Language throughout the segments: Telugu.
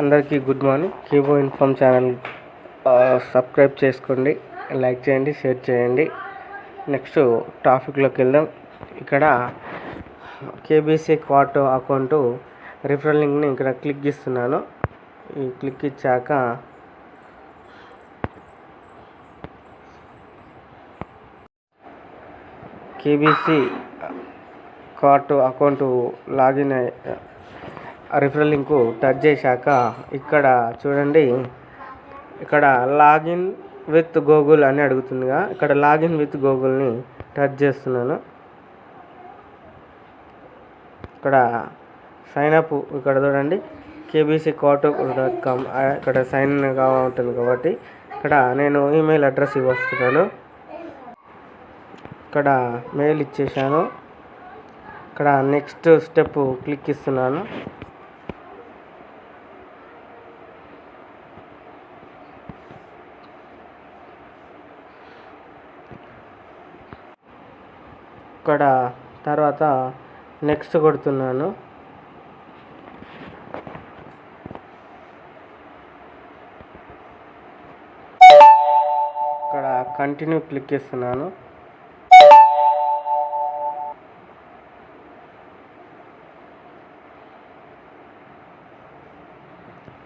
అందరికీ good morning. కీబో inform channel subscribe చేసుకోండి లైక్ చేయండి షేర్ చేయండి. నెక్స్ట్ టాపిక్లోకి వెళ్దాం. ఇక్కడ కేబీసీ క్వాట్ అకౌంటు రిఫరల్ లింక్ని ఇక్కడ క్లిక్ ఇస్తున్నాను ఈ క్లిక్ ఇచ్చాక కేబీసీ కార్ట్ అకౌంట్ లాగిన్ అయ్యి రిఫరల్ లింకు టచ్ చేశాక ఇక్కడ చూడండి ఇక్కడ లాగిన్ విత్ గూగుల్ అని అడుగుతుందిగా. ఇక్కడ లాగిన్ విత్ గూగుల్ని టచ్ చేస్తున్నాను. ఇక్కడ సైన్ అప్ ఇక్కడ చూడండి కేబీసీ కోట్ డాట్ కామ్ ఇక్కడ సైన్గా ఉంటుంది కాబట్టి ఇక్కడ నేను ఈమెయిల్ అడ్రస్ ఇవ్వస్తున్నాను. ఇక్కడ మెయిల్ ఇచ్చేసాను ఇక్కడ నెక్స్ట్ స్టెప్ క్లిక్ ఇస్తున్నాను. ఇక్కడ తర్వాత నెక్స్ట్ కొడుతున్నాను. ఇక్కడ కంటిన్యూ క్లిక్ చేస్తున్నాను.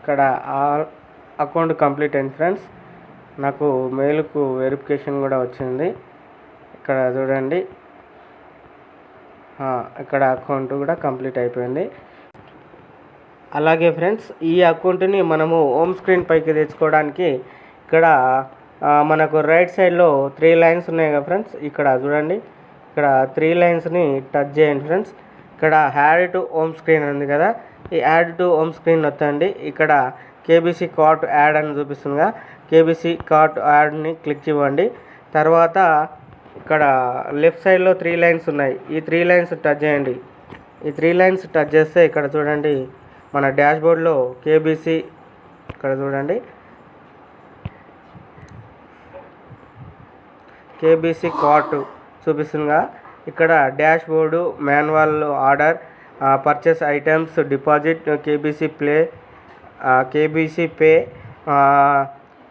ఇక్కడ అకౌంట్ కంప్లీట్ అయింది ఫ్రెండ్స్. నాకు మెయిల్కు వెరిఫికేషన్ కూడా వచ్చింది. ఇక్కడ చూడండి. ఇక్కడ అకౌంట్ కూడా కంప్లీట్ అయిపోయింది. అలాగే ఫ్రెండ్స్ ఈ అకౌంట్ని మనము హోమ్ స్క్రీన్ పైకి తెచ్చుకోవడానికి ఇక్కడ మనకు రైట్ సైడ్లో త్రీ లైన్స్ ఉన్నాయి కదా ఫ్రెండ్స్ ఇక్కడ చూడండి. ఇక్కడ త్రీ లైన్స్ని టచ్ చేయండి ఫ్రెండ్స్. ఇక్కడ యాడ్ టు హోమ్ స్క్రీన్ ఉంది కదా ఈ యాడ్ టు హోమ్ స్క్రీన్ వస్తుంది ఇక్కడ కేబీసీ కార్ట్ యాడ్ అని చూపిస్తుందిగా కేబీసీ కార్ట్ యాడ్ని క్లిక్ ఇవ్వండి తర్వాత ఇక్కడ లెఫ్ట్ సైడ్లో త్రీ లైన్స్ ఉన్నాయి. ఈ త్రీ లైన్స్ టచ్ చేయండి. ఈ త్రీ లైన్స్ టచ్ చేస్తే ఇక్కడ చూడండి మన డాష్ బోర్డ్లో కేబీసీ ఇక్కడ చూడండి. కేబీసీ కార్ట్ చూపిస్తుందిగా. ఇక్కడ dashboard manual order purchase items deposit KBC play KBC pay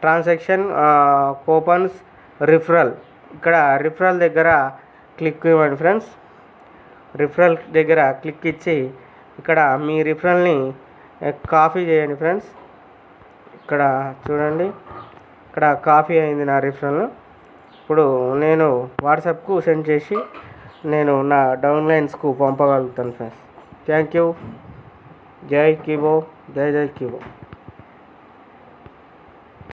transaction coupons referral. ఇక్కడ రిఫరల్ దగ్గర క్లిక్ ఇవ్వండి ఫ్రెండ్స్ రిఫరల్ దగ్గర క్లిక్ ఇచ్చి ఇక్కడ మీ రిఫరల్ని కాపీ eh, చేయండి ఫ్రెండ్స్ ఇక్కడ చూడండి. ఇక్కడ కాపీ అయింది నా రిఫరల్ ఇప్పుడు నేను వాట్సాప్కు సెండ్ చేసి నేను నా డౌన్లైన్స్కు పంపగలుగుతాను ఫ్రెండ్స్ థ్యాంక్ యూ జై కీబో. జై జై కీబో.